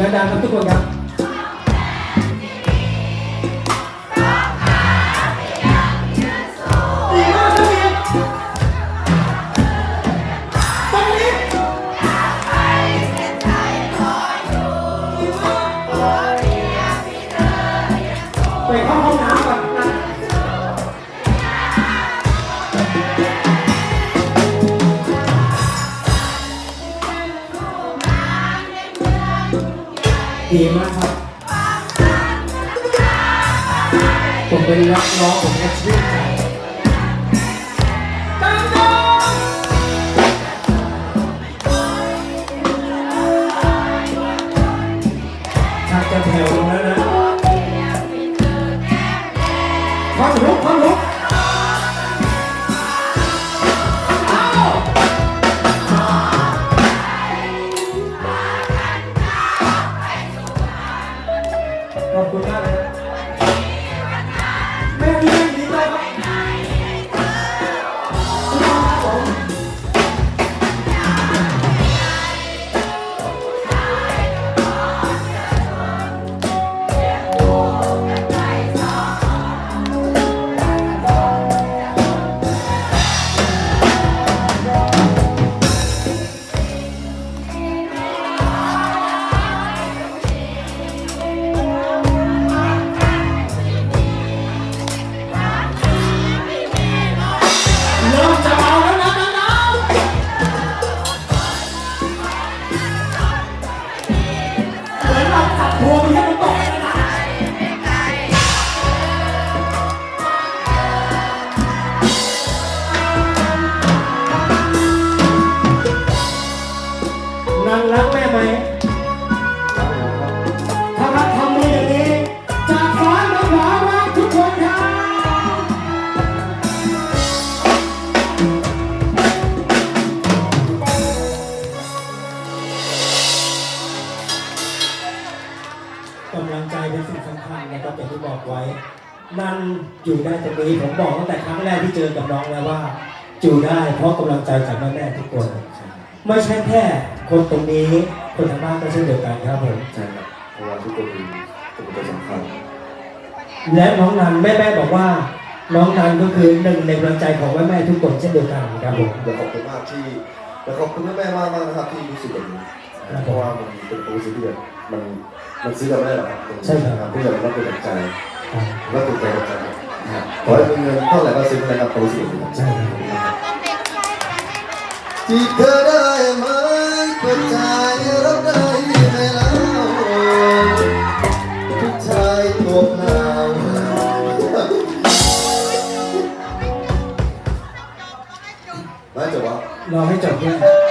ดังๆครับทุกคนครับ ดีมากครับ ผมเป็นนักร้องผมก็ชื่นใจชักจะแผ่วลงแล้วนะความลุก เป็นสิ่งสำคัญนะครับอย่างที่บอกไว้นั่นอยู่ได้ตรงนี้ผมบอกตั้งแต่ครั้งแรกที่เจอกับน้องแล้วว่าอยู่ได้เพราะกำลังใจจากแม่ๆทุกคนไม่ใช่แค่คนตรงนี้คนทางบ้านก็เช่นเดียวกันครับผมใช่ครับเพราะว่าทุกคนมีตัวเป็นสำคัญและน้องนันแม่ๆบอกว่าน้องนันก็คือหนึ่งในกำลังใจของแม่ๆทุกคนเช่นเดียวกันครับผมเดี๋ยวขอบคุณมากที่เดี๋ยวขอบคุณแม่ๆมากมากๆนะครับที่รู้สึกแบบนี้เพราะว่ามันเป็นความรู้สึกที่แบบ มันมันซื้อกันไม่ได้หรอกครับที่แบบว่าเป็นใจครับแล้วถูกใจกับใจนะครับขอให้มีเงินเท่าไหร่ก็ซื้อได้ครับความรู้สึกแบบนี้ใช่ครับที่เธอได้ไหมเปิดใจรับได้ไหมแล้วผู้ชายตัวเปล่าได้จบวะรอให้จบเนี่ย